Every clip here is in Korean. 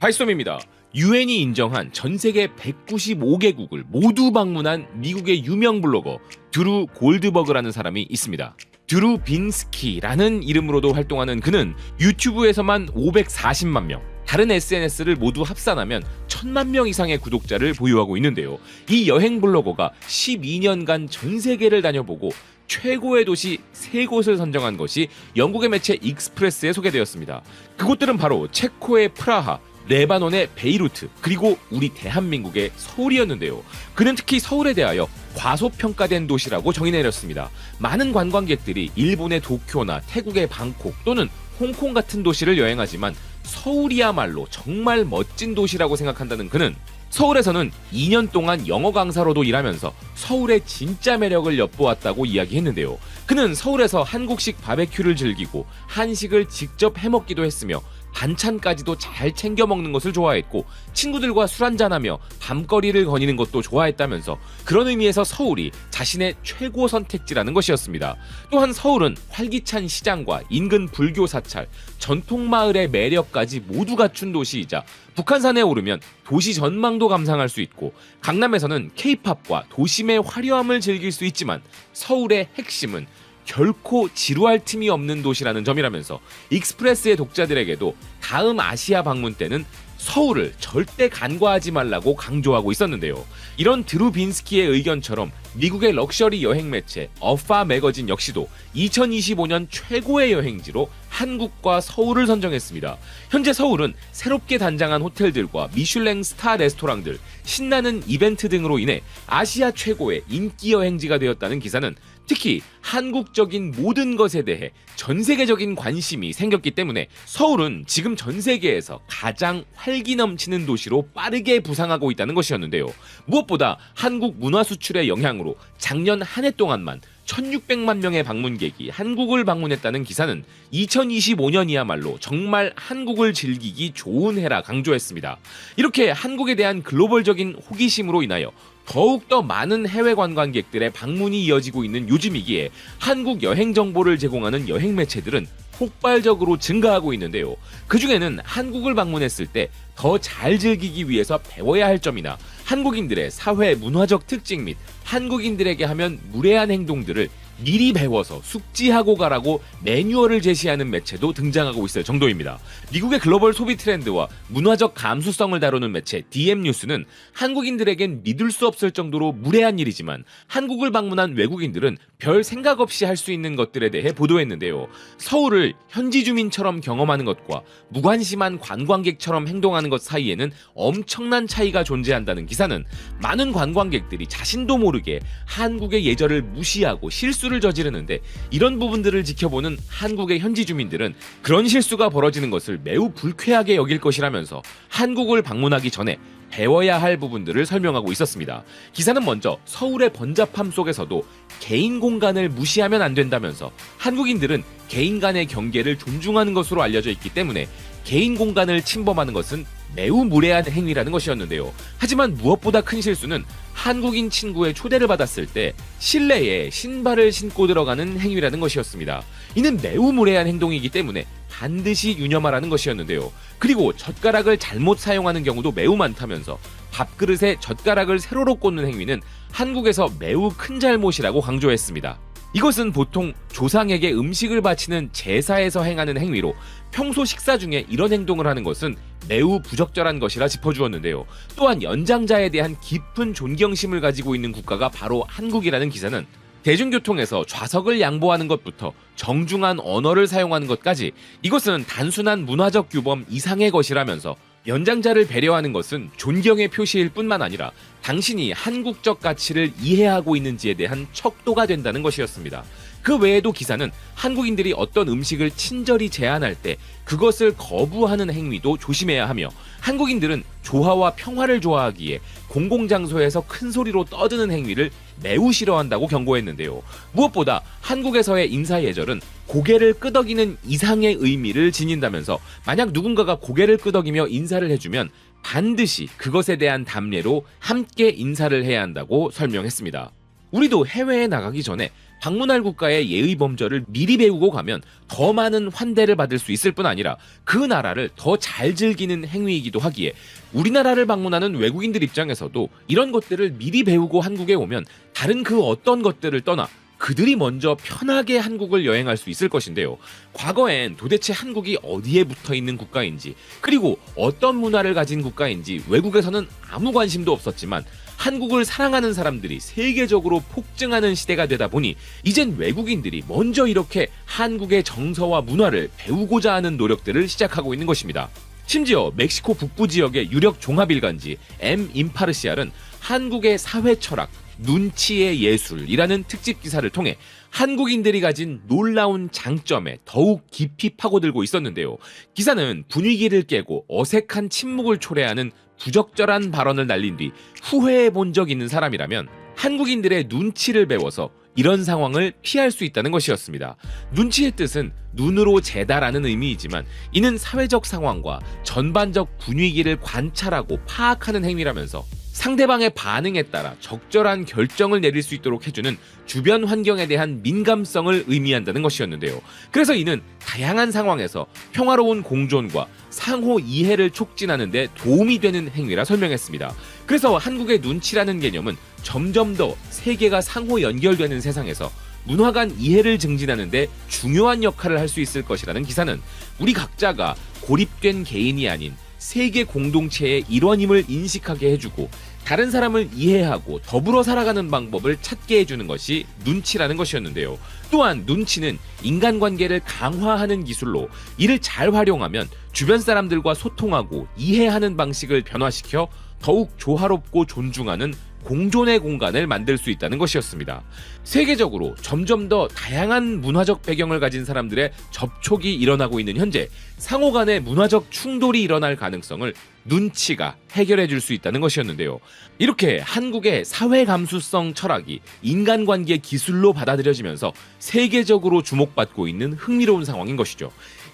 발솜입니다. 유엔이 인정한 전 세계 195개국을 모두 방문한 미국의 유명 블로거 드루 골드버그라는 사람이 있습니다. 드루 빈스키라는 이름으로도 활동하는 그는 유튜브에서만 540만 명, 다른 SNS를 모두 합산하면 1000만 명 이상의 구독자를 보유하고 있는데요. 이 여행 블로거가 12년간 전 세계를 다녀보고 최고의 도시 세 곳을 선정한 것이 영국의 매체 익스프레스에 소개되었습니다. 그곳들은 바로 체코의 프라하, 레바논의 베이루트, 그리고 우리 대한민국의 서울이었는데요. 그는 특히 서울에 대하여 과소평가된 도시라고 정의 내렸습니다. 많은 관광객들이 일본의 도쿄나 태국의 방콕 또는 홍콩 같은 도시를 여행하지만 서울이야말로 정말 멋진 도시라고 생각한다는 그는 서울에서는 2년 동안 영어 강사로도 일하면서 서울의 진짜 매력을 엿보았다고 이야기했는데요. 그는 서울에서 한국식 바베큐를 즐기고 한식을 직접 해먹기도 했으며 반찬까지도 잘 챙겨 먹는 것을 좋아했고 친구들과 술 한잔하며 밤거리를 거니는 것도 좋아했다면서 그런 의미에서 서울이 자신의 최고 선택지라는 것이었습니다. 또한 서울은 활기찬 시장과 인근 불교 사찰, 전통 마을의 매력까지 모두 갖춘 도시이자 북한산에 오르면 도시 전망도 감상할 수 있고 강남에서는 케이팝과 도심의 화려함을 즐길 수 있지만 서울의 핵심은 결코 지루할 틈이 없는 도시라는 점이라면서 익스프레스의 독자들에게도 다음 아시아 방문 때는 서울을 절대 간과하지 말라고 강조하고 있었는데요. 이런 드루 빈스키의 의견처럼 미국의 럭셔리 여행 매체 어파 매거진 역시도 2025년 최고의 여행지로 한국과 서울을 선정했습니다. 현재 서울은 새롭게 단장한 호텔들과 미슐랭 스타 레스토랑들, 신나는 이벤트 등으로 인해 아시아 최고의 인기 여행지가 되었다는 기사는 특히 한국적인 모든 것에 대해 전 세계적인 관심이 생겼기 때문에 서울은 지금 전 세계에서 가장 활기 넘치는 도시로 빠르게 부상하고 있다는 것이었는데요. 무엇보다 한국 문화 수출의 영향으로 작년 한 해 동안만 1600만 명의 방문객이 한국을 방문했다는 기사는 2025년이야말로 정말 한국을 즐기기 좋은 해라 강조했습니다. 이렇게 한국에 대한 글로벌적인 호기심으로 인하여 더욱더 많은 해외 관광객들의 방문이 이어지고 있는 요즘이기에 한국 여행 정보를 제공하는 여행 매체들은 폭발적으로 증가하고 있는데요. 그 중에는 한국을 방문했을 때 더 잘 즐기기 위해서 배워야 할 점이나 한국인들의 사회 문화적 특징 및 한국인들에게 하면 무례한 행동들을 미리 배워서 숙지하고 가라고 매뉴얼을 제시하는 매체도 등장하고 있을 정도입니다. 미국의 글로벌 소비 트렌드와 문화적 감수성을 다루는 매체 DM 뉴스는 한국인들에겐 믿을 수 없을 정도로 무례한 일이지만 한국을 방문한 외국인들은 별 생각 없이 할 수 있는 것들에 대해 보도했는데요. 서울을 현지 주민처럼 경험하는 것과 무관심한 관광객처럼 행동하는 것 사이에는 엄청난 차이가 존재한다는 기사는 많은 관광객들이 자신도 모르게 한국의 예절을 무시하고 실수 를 저지르는데 이런 부분들을 지켜보는 한국의 현지 주민들은 그런 실수가 벌어지는 것을 매우 불쾌하게 여길 것이라면서 한국을 방문하기 전에 배워야 할 부분들을 설명하고 있었습니다. 기사는 먼저 서울의 번잡함 속에서도 개인 공간을 무시하면 안 된다면서 한국인들은 개인 간의 경계를 존중하는 것으로 알려져 있기 때문에 개인 공간을 침범하는 것은 매우 무례한 행위라는 것이었는데요. 하지만 무엇보다 큰 실수는 한국인 친구의 초대를 받았을 때 실내에 신발을 신고 들어가는 행위라는 것이었습니다. 이는 매우 무례한 행동이기 때문에 반드시 유념하라는 것이었는데요. 그리고 젓가락을 잘못 사용하는 경우도 매우 많다면서 밥그릇에 젓가락을 세로로 꽂는 행위는 한국에서 매우 큰 잘못이라고 강조했습니다. 이것은 보통 조상에게 음식을 바치는 제사에서 행하는 행위로 평소 식사 중에 이런 행동을 하는 것은 매우 부적절한 것이라 짚어주었는데요. 또한 연장자에 대한 깊은 존경심을 가지고 있는 국가가 바로 한국이라는 기사는 대중교통에서 좌석을 양보하는 것부터 정중한 언어를 사용하는 것까지 이것은 단순한 문화적 규범 이상의 것이라면서 연장자를 배려하는 것은 존경의 표시일 뿐만 아니라 당신이 한국적 가치를 이해하고 있는지에 대한 척도가 된다는 것이었습니다. 그 외에도 기사는 한국인들이 어떤 음식을 친절히 제안할 때 그것을 거부하는 행위도 조심해야 하며 한국인들은 조화와 평화를 좋아하기에 공공장소에서 큰 소리로 떠드는 행위를 매우 싫어한다고 경고했는데요. 무엇보다 한국에서의 인사 예절은 고개를 끄덕이는 이상의 의미를 지닌다면서 만약 누군가가 고개를 끄덕이며 인사를 해주면 반드시 그것에 대한 담례로 함께 인사를 해야 한다고 설명했습니다. 우리도 해외에 나가기 전에 방문할 국가의 예의 범절을 미리 배우고 가면 더 많은 환대를 받을 수 있을 뿐 아니라 그 나라를 더 잘 즐기는 행위이기도 하기에 우리나라를 방문하는 외국인들 입장에서도 이런 것들을 미리 배우고 한국에 오면 다른 그 어떤 것들을 떠나 그들이 먼저 편하게 한국을 여행할 수 있을 것인데요. 과거엔 도대체 한국이 어디에 붙어 있는 국가인지, 그리고 어떤 문화를 가진 국가인지 외국에서는 아무 관심도 없었지만 한국을 사랑하는 사람들이 세계적으로 폭증하는 시대가 되다 보니 이젠 외국인들이 먼저 이렇게 한국의 정서와 문화를 배우고자 하는 노력들을 시작하고 있는 것입니다. 심지어 멕시코 북부 지역의 유력 종합일간지 M 임파르시알은 한국의 사회 철학, 눈치의 예술이라는 특집 기사를 통해 한국인들이 가진 놀라운 장점에 더욱 깊이 파고들고 있었는데요. 기사는 분위기를 깨고 어색한 침묵을 초래하는 부적절한 발언을 날린 뒤 후회해 본 적 있는 사람이라면 한국인들의 눈치를 배워서 이런 상황을 피할 수 있다는 것이었습니다. 눈치의 뜻은 눈으로 재다라는 의미이지만 이는 사회적 상황과 전반적 분위기를 관찰하고 파악하는 행위라면서 상대방의 반응에 따라 적절한 결정을 내릴 수 있도록 해주는 주변 환경에 대한 민감성을 의미한다는 것이었는데요. 그래서 이는 다양한 상황에서 평화로운 공존과 상호 이해를 촉진하는 데 도움이 되는 행위라 설명했습니다. 그래서 한국의 눈치라는 개념은 점점 더 세계가 상호 연결되는 세상에서 문화 간 이해를 증진하는 데 중요한 역할을 할 수 있을 것이라는 기사는 우리 각자가 고립된 개인이 아닌 세계 공동체의 일원임을 인식하게 해주고 다른 사람을 이해하고 더불어 살아가는 방법을 찾게 해주는 것이 눈치라는 것이었는데요. 또한 눈치는 인간관계를 강화하는 기술로 이를 잘 활용하면 주변 사람들과 소통하고 이해하는 방식을 변화시켜 더욱 조화롭고 존중하는 공존의 공간을 만들 수 있다는 것이었습니다. 세계적으로 점점 더 다양한 문화적 배경을 가진 사람들의 접촉이 일어나고 있는 현재 상호 간의 문화적 충돌이 일어날 가능성을 눈치가 해결해 줄 수 있다는 것이었는데요. 이렇게 한국의 사회 감수성 철학이 인간관계 기술로 받아들여지면서 세계적으로 주목받고 있는 흥미로운 상황인 것이죠.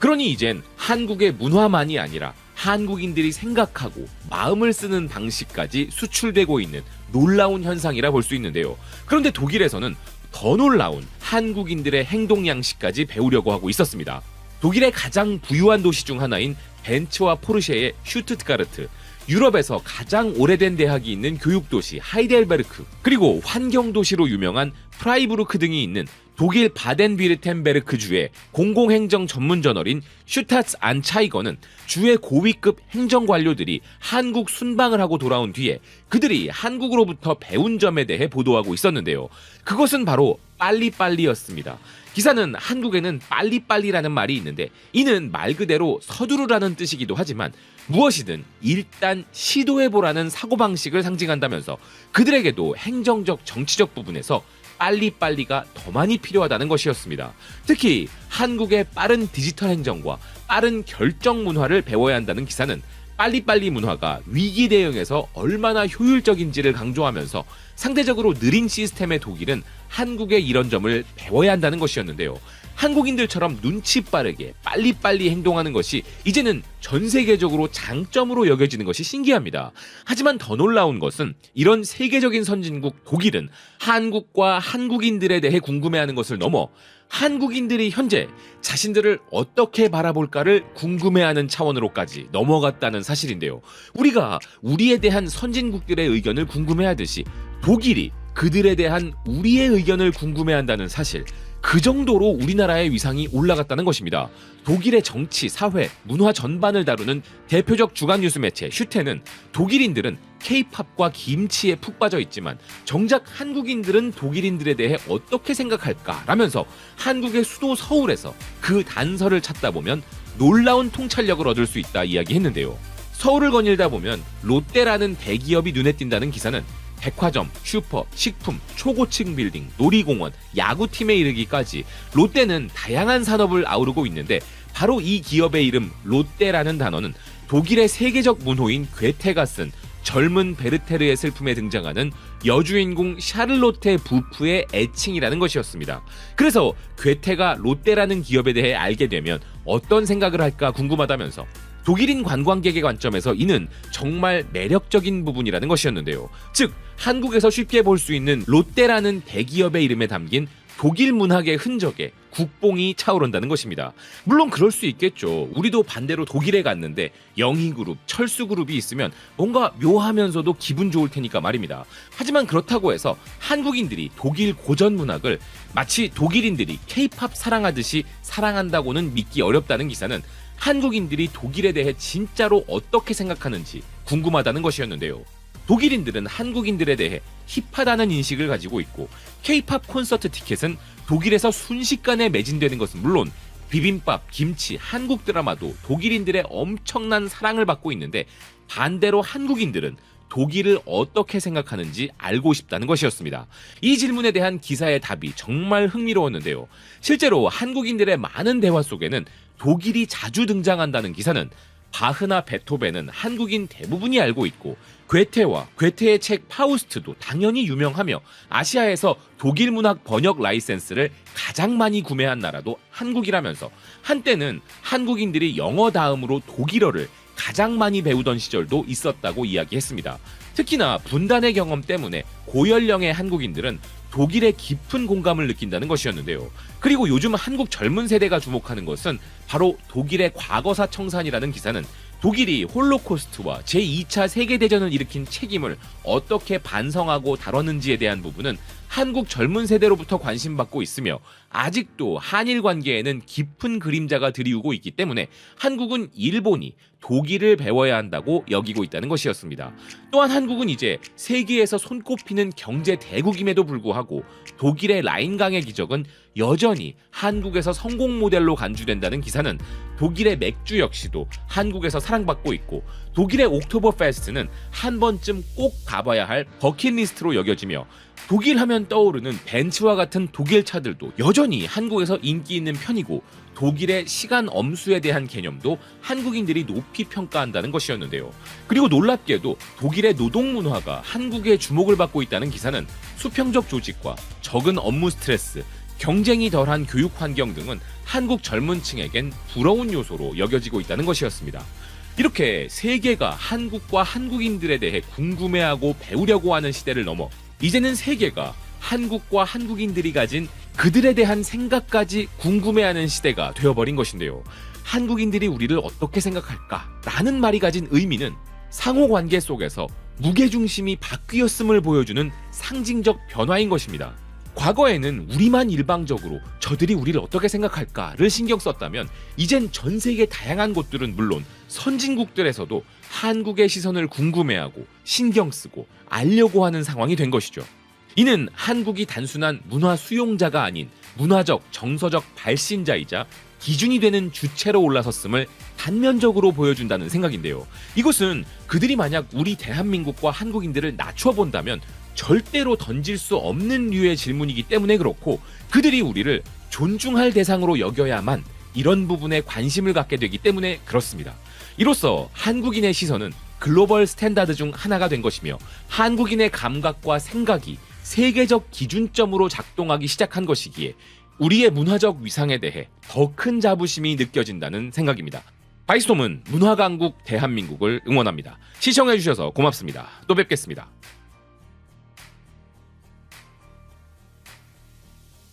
그러니 이젠 한국의 문화만이 아니라 한국인들이 생각하고 마음을 쓰는 방식까지 수출되고 있는 놀라운 현상이라 볼 수 있는데요. 그런데 독일에서는 더 놀라운 한국인들의 행동 양식까지 배우려고 하고 있었습니다. 독일의 가장 부유한 도시 중 하나인 벤츠와 포르쉐의 슈트트가르트, 유럽에서 가장 오래된 대학이 있는 교육도시 하이델베르크, 그리고 환경도시로 유명한 프라이부르크 등이 있는 독일 바덴비르텐베르크 주의 공공행정 전문 저널인 슈타츠 안차이거는 주의 고위급 행정 관료들이 한국 순방을 하고 돌아온 뒤에 그들이 한국으로부터 배운 점에 대해 보도하고 있었는데요. 그것은 바로 빨리빨리였습니다. 기사는 한국에는 빨리빨리라는 말이 있는데 이는 말 그대로 서두르라는 뜻이기도 하지만 무엇이든 일단 시도해보라는 사고방식을 상징한다면서 그들에게도 행정적 정치적 부분에서 빨리빨리가 더 많이 필요하다는 것이었습니다. 특히 한국의 빠른 디지털 행정과 빠른 결정 문화를 배워야 한다는 기사는 빨리빨리 문화가 위기 대응에서 얼마나 효율적인지를 강조하면서 상대적으로 느린 시스템의 독일은 한국의 이런 점을 배워야 한다는 것이었는데요. 한국인들처럼 눈치 빠르게 빨리빨리 행동하는 것이 이제는 전 세계적으로 장점으로 여겨지는 것이 신기합니다. 하지만 더 놀라운 것은 이런 세계적인 선진국 독일은 한국과 한국인들에 대해 궁금해하는 것을 넘어 한국인들이 현재 자신들을 어떻게 바라볼까를 궁금해하는 차원으로까지 넘어갔다는 사실인데요. 우리가 우리에 대한 선진국들의 의견을 궁금해하듯이 독일이 그들에 대한 우리의 의견을 궁금해한다는 사실. 그 정도로 우리나라의 위상이 올라갔다는 것입니다. 독일의 정치, 사회, 문화 전반을 다루는 대표적 주간 뉴스 매체 슈테는 독일인들은 케이팝과 김치에 푹 빠져 있지만 정작 한국인들은 독일인들에 대해 어떻게 생각할까 라면서 한국의 수도 서울에서 그 단서를 찾다 보면 놀라운 통찰력을 얻을 수 있다 이야기했는데요. 서울을 거닐다 보면 롯데라는 대기업이 눈에 띈다는 기사는 백화점, 슈퍼, 식품, 초고층 빌딩, 놀이공원, 야구팀에 이르기까지 롯데는 다양한 산업을 아우르고 있는데 바로 이 기업의 이름 롯데라는 단어는 독일의 세계적 문호인 괴테가 쓴 젊은 베르테르의 슬픔에 등장하는 여주인공 샤를로테 부프의 애칭이라는 것이었습니다. 그래서 괴테가 롯데라는 기업에 대해 알게 되면 어떤 생각을 할까 궁금하다면서 독일인 관광객의 관점에서 이는 정말 매력적인 부분이라는 것이었는데요. 즉, 한국에서 쉽게 볼 수 있는 롯데라는 대기업의 이름에 담긴 독일 문학의 흔적에 국뽕이 차오른다는 것입니다. 물론 그럴 수 있겠죠. 우리도 반대로 독일에 갔는데 영희그룹, 철수그룹이 있으면 뭔가 묘하면서도 기분 좋을 테니까 말입니다. 하지만 그렇다고 해서 한국인들이 독일 고전 문학을 마치 독일인들이 케이팝 사랑하듯이 사랑한다고는 믿기 어렵다는 기사는 한국인들이 독일에 대해 진짜로 어떻게 생각하는지 궁금하다는 것이었는데요. 독일인들은 한국인들에 대해 힙하다는 인식을 가지고 있고 케이팝 콘서트 티켓은 독일에서 순식간에 매진되는 것은 물론 비빔밥, 김치, 한국 드라마도 독일인들의 엄청난 사랑을 받고 있는데 반대로 한국인들은 독일을 어떻게 생각하는지 알고 싶다는 것이었습니다. 이 질문에 대한 기사의 답이 정말 흥미로웠는데요. 실제로 한국인들의 많은 대화 속에는 독일이 자주 등장한다는 기사는 바흐나 베토벤은 한국인 대부분이 알고 있고 괴테와 괴테의 책 파우스트도 당연히 유명하며 아시아에서 독일 문학 번역 라이센스를 가장 많이 구매한 나라도 한국이라면서 한때는 한국인들이 영어 다음으로 독일어를 가장 많이 배우던 시절도 있었다고 이야기했습니다. 특히나 분단의 경험 때문에 고연령의 한국인들은 독일의 깊은 공감을 느낀다는 것이었는데요. 그리고 요즘 한국 젊은 세대가 주목하는 것은 바로 독일의 과거사 청산이라는 기사는 독일이 홀로코스트와 제2차 세계대전을 일으킨 책임을 어떻게 반성하고 다뤘는지에 대한 부분은 한국 젊은 세대로부터 관심받고 있으며 아직도 한일 관계에는 깊은 그림자가 드리우고 있기 때문에 한국은 일본이 독일을 배워야 한다고 여기고 있다는 것이었습니다. 또한 한국은 이제 세계에서 손꼽히는 경제 대국임에도 불구하고 독일의 라인강의 기적은 여전히 한국에서 성공 모델로 간주된다는 기사는 독일의 맥주 역시도 한국에서 사랑받고 있고 독일의 옥토버 페스트는 한 번쯤 꼭 가봐야 할 버킷리스트로 여겨지며 독일 하면 떠오르는 벤츠와 같은 독일 차들도 여전히 한국에서 인기 있는 편이고 독일의 시간 엄수에 대한 개념도 한국인들이 높이 평가한다는 것이었는데요. 그리고 놀랍게도 독일의 노동 문화가 한국의 주목을 받고 있다는 기사는 수평적 조직과 적은 업무 스트레스, 경쟁이 덜한 교육 환경 등은 한국 젊은 층에겐 부러운 요소로 여겨지고 있다는 것이었습니다. 이렇게 세계가 한국과 한국인들에 대해 궁금해하고 배우려고 하는 시대를 넘어 이제는 세계가 한국과 한국인들이 가진 그들에 대한 생각까지 궁금해하는 시대가 되어버린 것인데요. 한국인들이 우리를 어떻게 생각할까? 라는 말이 가진 의미는 상호 관계 속에서 무게중심이 바뀌었음을 보여주는 상징적 변화인 것입니다. 과거에는 우리만 일방적으로 저들이 우리를 어떻게 생각할까를 신경 썼다면 이젠 전 세계 다양한 곳들은 물론 선진국들에서도 한국의 시선을 궁금해하고 신경 쓰고 알려고 하는 상황이 된 것이죠. 이는 한국이 단순한 문화 수용자가 아닌 문화적 정서적 발신자이자 기준이 되는 주체로 올라섰음을 단면적으로 보여준다는 생각인데요. 이것은 그들이 만약 우리 대한민국과 한국인들을 낮춰 본다면 절대로 던질 수 없는 류의 질문이기 때문에 그렇고 그들이 우리를 존중할 대상으로 여겨야만 이런 부분에 관심을 갖게 되기 때문에 그렇습니다. 이로써 한국인의 시선은 글로벌 스탠다드 중 하나가 된 것이며 한국인의 감각과 생각이 세계적 기준점으로 작동하기 시작한 것이기에 우리의 문화적 위상에 대해 더 큰 자부심이 느껴진다는 생각입니다. 바이스톰은 문화 강국 대한민국을 응원합니다. 시청해주셔서 고맙습니다. 또 뵙겠습니다.